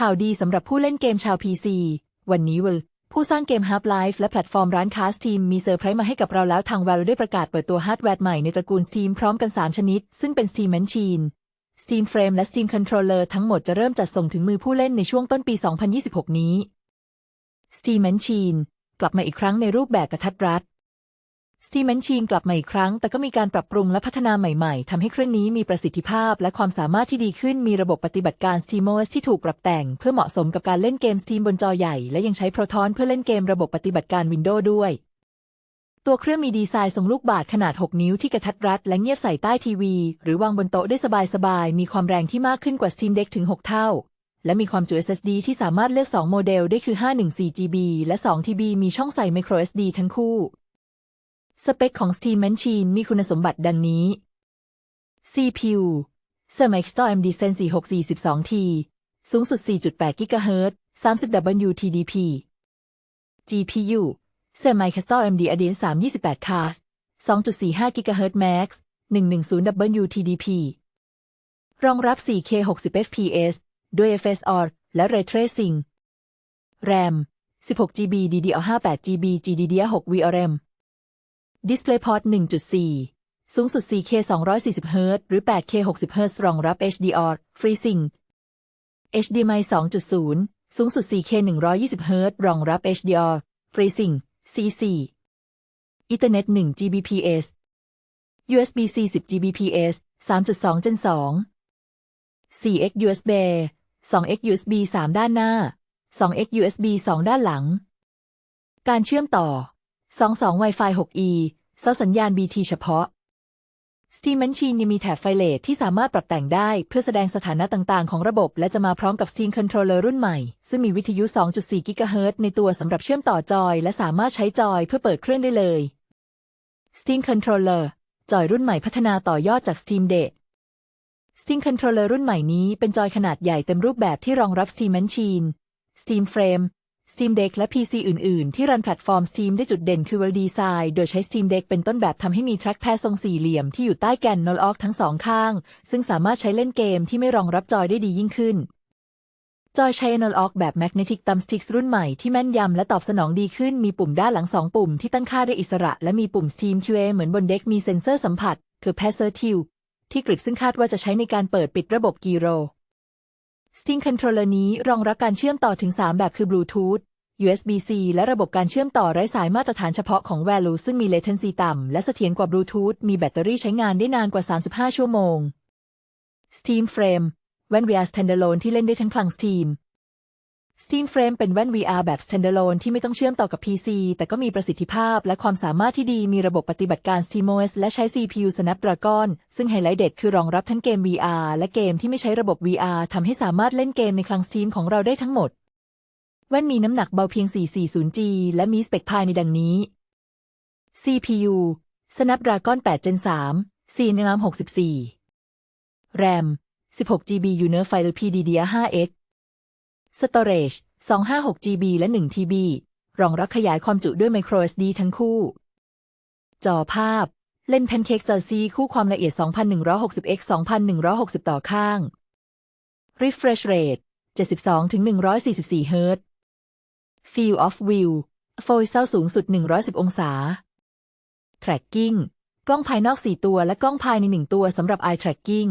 ข่าวดีสำหรับผู้เล่นเกมชาว PC วันนี้เวลผู้สร้างเกม Half-Life และแพลตฟอร์มร้านค้า Steam มีเซอร์ไพรส์มาให้กับเราแล้วทาง Valve ได้ประกาศเปิดตัวฮาร์ดแวร์ใหม่ในตระกูล Steam พร้อมกัน 3 ชนิด ซึ่งเป็น Steam Machine Steam Frame และ Steam Controller ทั้งหมดจะเริ่มจัดส่งถึงมือผู้เล่นในช่วงต้นปี 2026 นี้ Steam Machine กลับมาอีกครั้งในรูปแบบกระทัดรัด Steam Machine กลับมาอีกครั้ง แต่ก็มีการปรับปรุงและพัฒนาใหม่ๆทำให้เครื่องนี้มีประสิทธิภาพ และความสามารถที่ดีขึ้นมีระบบปฏิบัติการ SteamOS ที่ถูกปรับแต่ง เพื่อเหมาะสมกับการเล่นเกม Steam บนจอใหญ่ และยังใช้ Proton เพื่อเล่นเกมระบบปฏิบัติการ Windows ด้วย ตัวเครื่องมีดีไซน์ทรงลูกบาศก์ขนาด 6 นิ้วที่กระทัดรัด และเงียบใส่ใต้ทีวี หรือวางบนโต๊ะได้สบายๆมีความแรงที่มากขึ้นกว่า Steam Deck ถึง 6 เท่าและมีความจุ SSD ที่สามารถเลือก 2 โมเดลได้คือ 514GB และ 2TB มีช่องใส่ microSD ทั้งคู่ สเปคของ Steam Machine มีคุณสมบัติดังนี้ CPU Cermextor AMD Zen 4642T สูงสุด 4.8 GHz 30 WTDP GPU Cermicastor AMD Adreno 328 Cast 2.45 GHz Max 110 WTDP รองรับ 4K 60 fps ด้วย FSR และ Ray Tracing RAM 16GB DDR5 8GB GDDR6 VRM DisplayPort 1.4 สูงสุด 4K 240Hz หรือ 8K 60Hz รองรับ HDR FreeSync HDMI 2.0 สูงสุด 4K 120Hz รองรับ HDR FreeSync C4 Ethernet 1 Gbps USB-C 10 Gbps 3.2 Gen 2 4x USB 2x USB 3 ด้านหน้า 2x USB 2 ด้านหลัง การเชื่อมต่อ 22 Wi-Fi 6E เสาสัญญาณ BT เฉพาะ Steam Machine ยังมีแถบไฟเลทที่สามารถปรับแต่งได้ เพื่อแสดงสถานะต่างๆ ของระบบ และจะมาพร้อมกับ Steam Controller รุ่นใหม่ ซึ่งมีวิทยุ 2.4 GHz ในตัวสำหรับเชื่อมต่อจอย และสามารถใช้จอยเพื่อเปิดเครื่องได้เลย Steam Controller จอยรุ่นใหม่พัฒนาต่อยอดจาก Steam Deck Steam Controller รุ่นใหม่นี้เป็นจอยขนาดใหญ่เต็มรูปแบบที่รองรับ Steam Machine Steam Frame Steam Deck และ PC อื่น ๆ ที่รันแพลตฟอร์ม Steam ได้จุดเด่นคือ Well Design โดยใช้ Steam Deck เป็นต้นแบบทำให้มี Trackpad ทรงสี่เหลี่ยมที่อยู่ใต้แกน n o l o g ทั้งสองข้าง ซึ่งสามารถใช้เล่นเกมที่ไม่รองรับจอยได้ดียิ่งขึ้น จอยใช้ n o l o g แบบ Magnetic t h u m b s t i c k รุ่นใหม่ที่แม่นยำและตอบสนองดีขึ้น มีปุ่มด้านหลังสองปุ่มที่ตั้งค่าได้อิสระ และมีปุ่ม Steam QA เหมือนบนเด็กมีเซ็นเซอร์สัมผัส คือ Passertive ที่กริบซึ่งคาดว่าจะใช้ในการเปิดปิดระบบกีโร Steam Controller นี้รองรับการเชื่อมต่อถึง 3 แบบคือ Bluetooth USB-C และระบบการเชื่อมต่อไร้สายมาตรฐานเฉพาะของ Value ซึ่งมี latency ต่ำ และเสถียรกว่า Bluetooth มีแบตเตอรี่ใช้งานได้นานกว่า 35 ชั่วโมง Steam Frame แว่น VR Standalone ที่เล่นได้ทั้งพลัง Steam Steam Frame เป็นแว่น VR แบบ Standalone ที่ไม่ต้องเชื่อมต่อกับ PC แต่ก็มีประสิทธิภาพและความสามารถที่ดีมีระบบปฏิบัติการ SteamOS และใช้ CPU Snapdragon ซึ่งไฮไลท์เด็ดคือรองรับทั้งเกม VR และเกมที่ไม่ใช้ระบบ VR ทำให้สามารถเล่นเกมในคลัง Steam ของเราได้ทั้งหมด แว่นมีน้ำหนักเบาเพียง 440G และมีสเปคภายในดังนี้ CPU Snapdragon 8 Gen 3 4 RAM 64 RAM 16GB Unified PDDR5X Storage 256GB และ 1TB รองรับขยายความจุด้วย microSD ทั้งคู่ จอภาพ เล่น Pancake จอซีคู่ความละเอียด 2160x 2160 ต่อข้าง Refresh Rate 72-144 Hz Field of View Focal สูงสุด 110 องศา Tracking กล้องภายนอก 4 ตัวและกล้องภายใน 1 ตัวสำหรับ Eye Tracking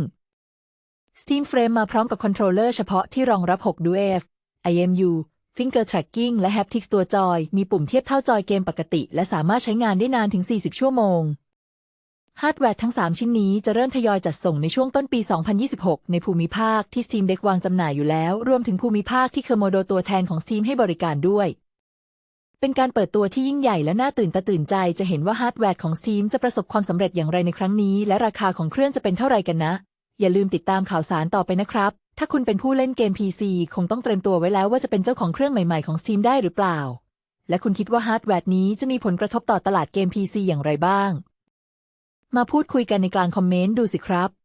Steam Frame มาพร้อมกับคอนโทรลเลอร์เฉพาะที่รองรับ 6 DuF IMU Finger Tracking และ Haptics ตัวจอย มีปุ่มเทียบเท่าจอยเกมปกติ และสามารถใช้งานได้นานถึง 40 ชั่วโมง ฮาร์ดแวร์ทั้ง 3 ชิ้นนี้จะเริ่มทยอยจัดส่งในช่วงต้นปี 2026 ในภูมิภาคที่ Steam Deck วางจำหน่ายอยู่แล้ว รวมถึงภูมิภาคที่ Komodo ตัวแทนของ Steam ให้บริการด้วย เป็นการเปิดตัวที่ยิ่งใหญ่และน่าตื่นตาตื่นใจ จะเห็นว่าฮาร์ดแวร์ของ Steam จะประสบความสำเร็จอย่างไรในครั้งนี้ และราคาของเครื่องจะเป็นเท่าไรกันนะ อย่าลืมติดตามข่าวสารต่อไปนะครับ ถ้าคุณเป็นผู้เล่นเกม PC คงต้องเตรียมตัวไว้แล้วว่าจะเป็นเจ้าของเครื่องใหม่ๆของ Steam ได้หรือเปล่า และคุณคิดว่าฮาร์ดแวร์นี้จะมีผลกระทบต่อตลาดเกม PC อย่างไรบ้าง มาพูดคุยกันในกลางคอมเมนต์ดูสิครับ